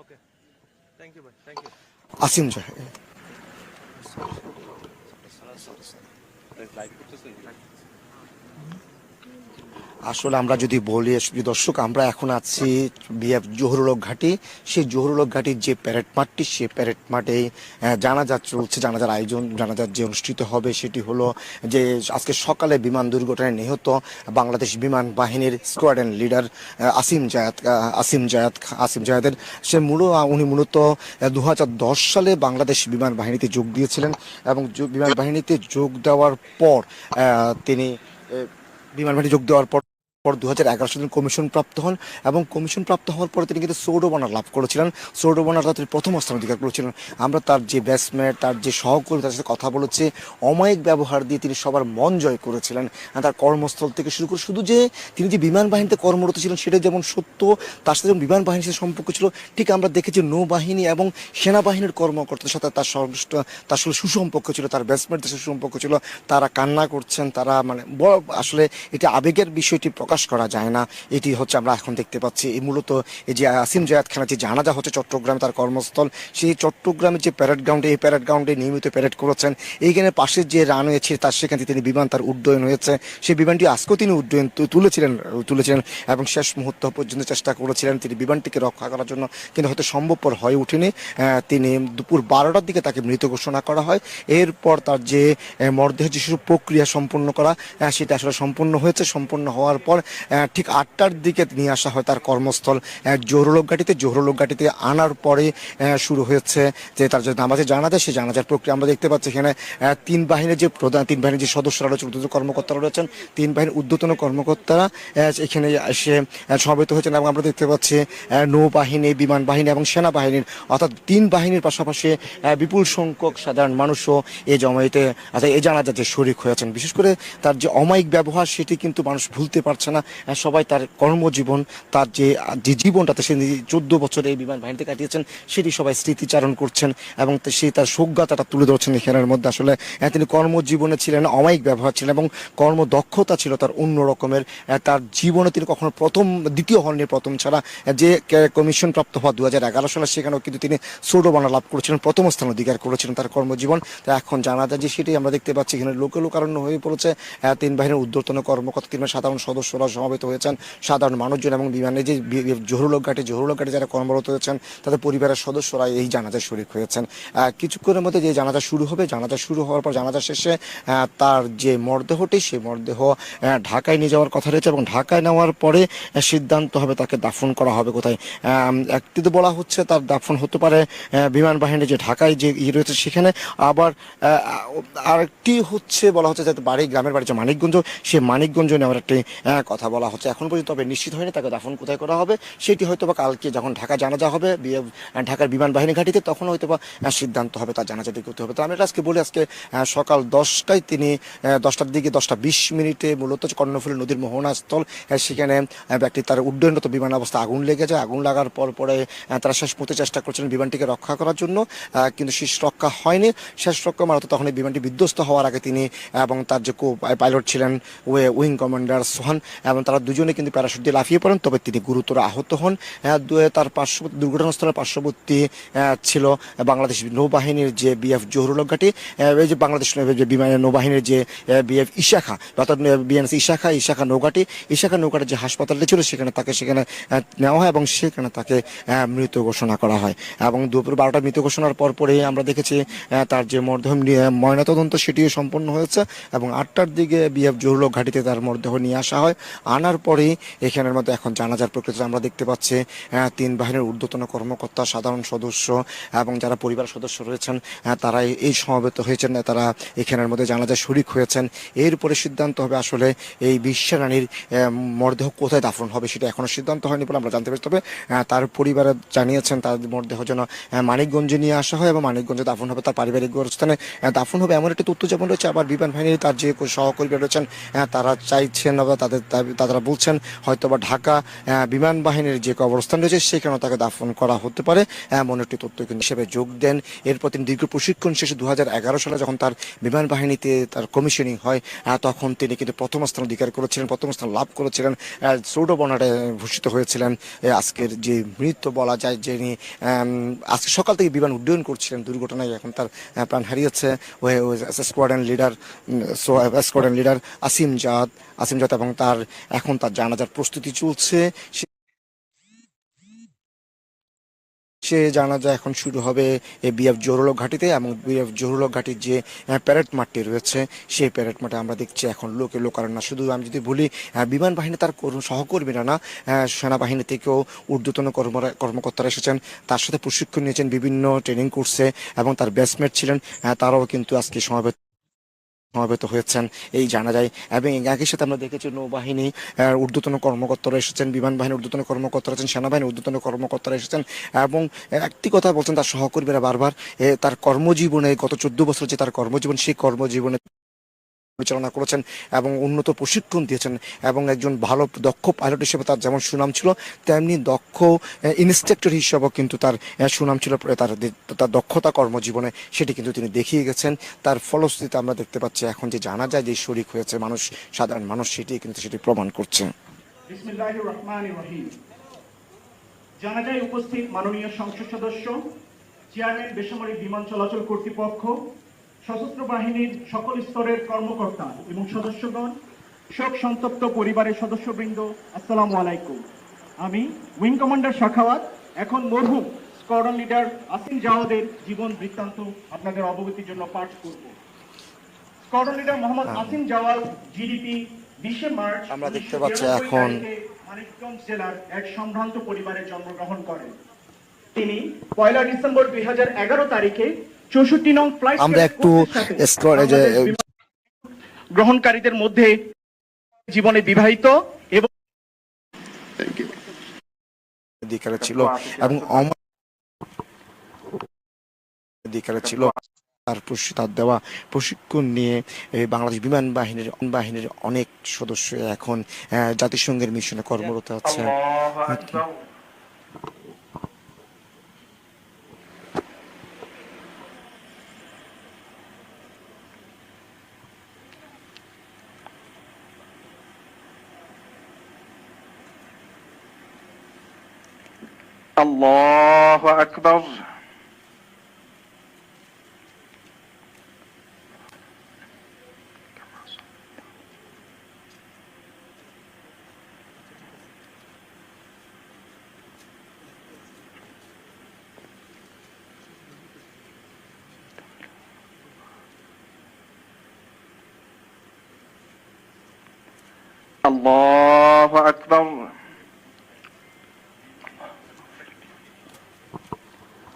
Okay thank you ভাই thank you Asim Jahed live করতেছে আসলে আমরা যদি বলি দর্শক আমরা এখন আছি বিএফ জহুরুলক ঘাটি। সেই জহুরুলক ঘাটির যে প্যারেড মাঠটি সে প্যারেড মাঠে আহ, জানাজা চলছে জানাজার আয়োজন জানাজার যে অনুষ্ঠিত হবে সেটি হলো যে আজকে সকালে বিমান দুর্ঘটনায় নিহত বাংলাদেশ বিমান বাহিনীর squadron leader Asim Zayat Asim Zayat Asim জায়াদের সে মূল উনি মূলত দু হাজার দশ সালে বাংলাদেশ বিমান বাহিনীতে যোগ দিয়েছিলেন এবং বিমান বাহিনীতে যোগ দেওয়ার পর তিনি বিমান বাহিনী যোগ দেওয়ার পর পর দু হাজার এগারো সালে কমিশন প্রাপ্ত হন এবং কমিশন প্রাপ্ত হওয়ার পরে তিনি কিন্তু সৌরবনার লাভ করেছিলেন। সৌরবনার তিনি প্রথম স্থান অধিকার করেছিলেন। আমরা তার যে ব্যাটসম্যান তার যে সহকর্মী, তার সাথে কথা বলেছে, অমায়িক ব্যবহার দিয়ে তিনি সবার মন জয় করেছিলেন। তার কর্মস্থল থেকে শুরু করে শুধু যে তিনি যে বিমান বাহিনীতে কর্মরত ছিলেন, সেটা যেমন সত্য, তার সাথে যেমন বিমান বাহিনীর সাথে সম্পর্ক ছিল, ঠিক আমরা দেখেছি নৌবাহিনী এবং সেনাবাহিনীর কর্মকর্তাদের সাথে তার সর্বষ্ট তার আসলে সুসম্পর্ক ছিল, তার ব্যাটসম্যানদের সাথে সুসম্পর্ক ছিল, তারা কান্না করছেন, তারা মানে আসলে এটা আবেগের বিষয়টি প্রকাশ করা যায় না। এটি হচ্ছে আমরা এখন দেখতে পাচ্ছি। এই মূলত এই যে আসিম জায়াদ খানের যে জানাজা হচ্ছে চট্টগ্রামে তার কর্মস্থল, সেই চট্টগ্রামের যে প্যারেড গ্রাউন্ডে এই প্যারেড গ্রাউন্ডে নিয়মিত প্যারেড করেছেন। এইখানে পাশের যে রানওয়ে ছিল, তার সেখান তিনি বিমান তার উড্ডয়ন হয়েছে। সেই বিমানটি আজকেও তিনি উড্ডয়ন তুলেছিলেন তুলেছিলেন এবং শেষ মুহূর্ত পর্যন্ত চেষ্টা করেছিলেন তিনি বিমানটিকে রক্ষা করার জন্য। কিন্তু হয়তো সম্ভবপর হয়ে ওঠেনি। তিনি দুপুর বারোটার দিকে তাকে মৃত ঘোষণা করা হয়। এরপর তার যে মরদেহ যে প্রক্রিয়া সম্পূর্ণ করা সেটা আসলে সম্পূর্ণ হয়েছে। সম্পূর্ণ হওয়ার পর ঠিক আটটার দিকে নিয়ে আসা হয় তার কর্মস্থল। জোহরলোক ঘাটিতে জোহরলোক ঘাটিতে আনার পরে শুরু হয়েছে যে তার যে নামাজে জানাজা, সেই জানাজার প্রক্রিয়া আমরা দেখতে পাচ্ছি এখানে তিন বাহিনীর যে প্রধান, তিন বাহিনীর যে সদস্যরা রয়েছে ঊর্ধ্বতন কর্মকর্তারা রয়েছেন, তিন বাহিনীর ঊর্ধ্বতন কর্মকর্তারা এখানে এসে সমবেত হয়েছেন এবং আমরা দেখতে পাচ্ছি নৌবাহিনী, বিমান বাহিনী এবং সেনাবাহিনীর, অর্থাৎ তিন বাহিনীর পাশাপাশি বিপুল সংখ্যক সাধারণ মানুষও এই জমায়েতে, অর্থাৎ এই জানাজাতে শরিক হয়েছেন। বিশেষ করে তার যে অমায়িক ব্যবহার, সেটি কিন্তু মানুষ ভুলতে পারছে না সবাই তার কর্মজীবন, তার যে যে জীবনটাতে সে চোদ্দ বছর এই বিমান বাহিনীতে কাটিয়েছেন, সেটি সবাই স্মৃতিচারণ করছেন এবং সে তার সজ্ঞাতাটা তুলে ধরছেন এখানের মধ্যে। আসলে তিনি কর্মজীবনে ছিলেন, অমায়িক ব্যবহার ছিলেন এবং কর্মদক্ষতা ছিল তার অন্য রকমের। তার জীবনে তিনি কখনো প্রথম, দ্বিতীয় হননি প্রথম ছাড়া যে কমিশন প্রাপ্ত হওয়া দু হাজার এগারো সালে, সেখানেও কিন্তু তিনি সৌরবানা লাভ করেছিলেন, প্রথম স্থান অধিকার করেছিলেন তার কর্মজীবন। তা এখন জানা যায় যে সেটি আমরা দেখতে পাচ্ছি, এখানে লোকে লোকারণ্য হয়ে পড়েছে। তিন বাহিনীর উদ্যোতন কর্মকর্তা তিন সাধারণ সাধারণ সদস্যরা সমবেত হয়েছেন সাধারণ মানুষজন এবং বিমানে যে জহুরুলক ঘাটে ঘাটে যারা কর্মরত হয়েছেন তাদের পরিবারের সদস্যরা এই জানাজায় শরিক হয়েছেন। কিছুক্ষণের মধ্যে যে জানাজা শুরু হবে, জানাজা শুরু হওয়ার পর, জানাজা শেষে তার যে মরদেহটি, সেই মরদেহ ঢাকায় নিয়ে যাওয়ার কথা রয়েছে এবং ঢাকায় নেওয়ার পরে সিদ্ধান্ত হবে তাকে দাফন করা হবে কোথায়। একটি তো বলা হচ্ছে তার দাফন হতে পারে বিমান বাহিনী যে ঢাকায় যে ইয়ে রয়েছে সেখানে। আবার আরেকটি হচ্ছে বলা হচ্ছে যে বাড়ি, গ্রামের বাড়ি যে মানিকগঞ্জ, সে মানিকগঞ্জ নেওয়ার একটি কথা বলা হচ্ছে। এখন পর্যন্ত তবে নিশ্চিত হয়নি তাকে দাফন কোথায় করা হবে। সেটি হয়তো বা কালকে যখন ঢাকা জানাজা হবে ঢাকার বিমান বাহিনী ঘাটিতে, তখন হয়তো বা সিদ্ধান্ত হবে তার জানাজা দিকে হতে হবে। তো আমি এটা আজকে বলি, আজকে সকাল দশটায় তিনি দশটার দিকে দশটা বিশ মিনিটে মূলত কর্ণফুলী নদীর মোহনাস্থল সেখানে ব্যক্তি তার উড্ডয়নরত বিমান অবস্থা আগুন লেগে যায়। আগুন লাগার পর পরে তারা শেষ মুহূর্তে চেষ্টা করছিলেন বিমানটিকে রক্ষা করার জন্য কিন্তু শেষ রক্ষা হয়নি। শেষ রক্ষা মারত তখন এই বিমানটি বিধ্বস্ত হওয়ার আগে তিনি, এবং তার যে কো, পাইলট ছিলেন, ওয়ে, উইং কমান্ডার সোহান এবং তারা দুজনে কিন্তু প্যারাশুট দিয়ে লাফিয়ে পড়েন। তবে তিনি গুরুতর আহত হন। তার পার্শ্ববর্তী দুর্ঘটনাস্থলের পার্শ্ববর্তী ছিল বাংলাদেশ নৌবাহিনীর যে বিএফ জহুরুলক ঘাটি। এই যে বাংলাদেশ যে বিমান নৌবাহিনীর যে বিএফ ইশাখা, অর্থাৎ বিএনএস ইশাখা ইশাখা নৌঘাটি ইশাখা নৌঘাটির যে হাসপাতালটি ছিল, সেখানে তাকে সেখানে নেওয়া হয় এবং সেখানে তাকে মৃত ঘোষণা করা হয়। এবং দুপুর বারোটা মৃত ঘোষণার পর পরে আমরা দেখেছি তার যে মরদেহ ময়নাতদন্ত সেটিও সম্পন্ন হয়েছে এবং আটটার দিকে বিএফ জহুরুলক ঘাটিতে তার মরদেহ নিয়ে আসা হয়। আনার পরেই এখানের মধ্যে এখন জানাজার প্রকৃতি আমরা দেখতে পাচ্ছি তিন বাহিনীর ঊর্ধ্বতন কর্মকর্তা সাধারণ সদস্য এবং যারা পরিবার সদস্য রয়েছেন তারা এই- সমবেত হয়েছেন তারা এখানের মধ্যে জানাজায় শরিক হয়েছেন। এরপরে সিদ্ধান্ত হবে আসলে এই বিশ্বরানীর মরদেহ কোথায় দাফন হবে সেটা এখনও সিদ্ধান্ত হয়নি বলে আমরা জানতে পেরেছি। তবে তার পরিবারে জানিয়েছেন তার মরদেহ যেন মানিকগঞ্জে নিয়ে আসা হয় এবং মানিকগঞ্জে দাফন হবে তার পারিবারিক আহ, দাফন হবে এমন একটি তথ্য যেমন রয়েছে আবার বিমান বাহিনীর তার যে সহকর্মী রয়েছেন তারা চাইছেন বা তাদের তারা বলছেন হয়তোবা ঢাকা আহ, বিমান বাহিনীর যে অবস্থান রয়েছে সেখানে তাকে দাফন করা হতে পারে। এমন একটি তথ্য হিসেবে যোগ দেন। এরপর তিনি দীর্ঘ প্রশিক্ষণ শেষে দু হাজার এগারো সালে যখন তার বিমান বাহিনীতে তার কমিশনিং হয় তখন তিনি কিন্তু প্রথম স্থান অধিকার করেছিলেন প্রথম স্থান লাভ করেছিলেন সৌড বনাটে ভূষিত হয়েছিলেন আজকের যে মৃত্যু বলা যায় যিনি আজকে সকাল থেকে বিমান উড্ডয়ন করছিলেন দুর্ঘটনায়। এখন তার প্রাণ হারিয়েছে। Squadron leader squadron leader Asim Jad Asim Jad এবং তার এখন তার জানাজার প্রস্তুতি চলছে। সে- জানাজা এখন শুরু হবে বিএফ জোরলক ঘাটিতে এবং বিএফ জোরলক ঘাটির যে প্যারেড মাঠটি রয়েছে, সেই প্যারেড মাঠে আমরা দেখছি এখন লোকে লোকারণ না শুধু আমি যদি বলি বিমান বাহিনী তার কর্ম- সহকর্মীরা না সেনাবাহিনী থেকেও ঊর্ধ্বতন কর্মকর্তারা এসেছেন। তার সাথে প্রশিক্ষণ নিয়েছেন বিভিন্ন ট্রেনিং কোর্সে এবং তার ব্যাচমেট ছিলেন। তারাও কিন্তু আজকে সমাবেত সমাবেত হয়েছেন, এই জানা যায়। এবং একই সাথে আমরা দেখেছি নৌবাহিনী ঊর্ধ্বতন কর্মকর্তারা এসেছেন, বিমান বাহিনীর ঊর্ধ্বতন কর্মকর্তারা আছেন, সেনাবাহিনীর ঊর্ধ্বতন কর্মকর্তারা এসেছেন। এবং একটি কথা বলছেন তার সহকর্মীরা বারবার তার কর্মজীবনে গত চোদ্দ বছর যে তার কর্মজীবন, সেই কর্মজীবনে পরিচালনা করেছেন এবং উন্নত প্রশিক্ষণ দিয়েছেন এবং একজন ভালো, দক্ষ পাইলট হিসেবে তার যেমন সুনাম ছিল, তেমনি দক্ষ ইনস্ট্রাক্টর হিসেবেও কিন্তু তার সুনাম ছিল তার তার দক্ষতা কর্মজীবনে সেটি কিন্তু তিনি দেখিয়ে গেছেন। তার ফলশ্রুতিতে আমরা দেখতে পাচ্ছি এখন যে জানা যায় যে শরিক হয়েছে মানুষ, সাধারণ মানুষ সেটি কিন্তু সেটি প্রমাণ করছে। রহিম। জানাজায় উপস্থিত মাননীয় সংসদ সদস্য চেয়ারম্যান বেসামরিক বিমান চলাচল কর্তৃপক্ষ সশস্ত্র বাহিনীর সকল স্তরের কর্মকর্তা এবং সদস্যগণ শোক সন্তপ্ত পরিবারের সদস্যবৃন্দ আসসালামু আলাইকুম। আমি উইং কমান্ডার শাখাওয়াত এখন মরহুম স্কোয়াড্রন লিডার আসিম জাওয়াদের জীবন বৃত্তান্ত আপনাদের অবগতির জন্য পাঠ করব। Squadron leader Mohammad Asim Jawal GDP বিশে মার্চ আমরা দেখতে পাচ্ছি এখন মানিকগঞ্জ জেলার এক সম্ভ্রান্ত পরিবারে জন্মগ্রহণ করেন। তিনি পয়লা ডিসেম্বর দুই হাজার এগারো তারিখে চৌষট্টি নং ফ্লাইট আমরা একটু গ্রহণকারীদের মধ্যে জীবনে বিবাহিত এবং অধিকারে ছিল এবং অধিকারে ছিল। তার তার দেওয়া প্রশিক্ষণ নিয়ে বাংলাদেশ বিমান বাহিনীর বাহিনীর অনেক সদস্য এখন আহ, জাতিসংঘের মিশনে কর্মরত আছে الله أكبر. الله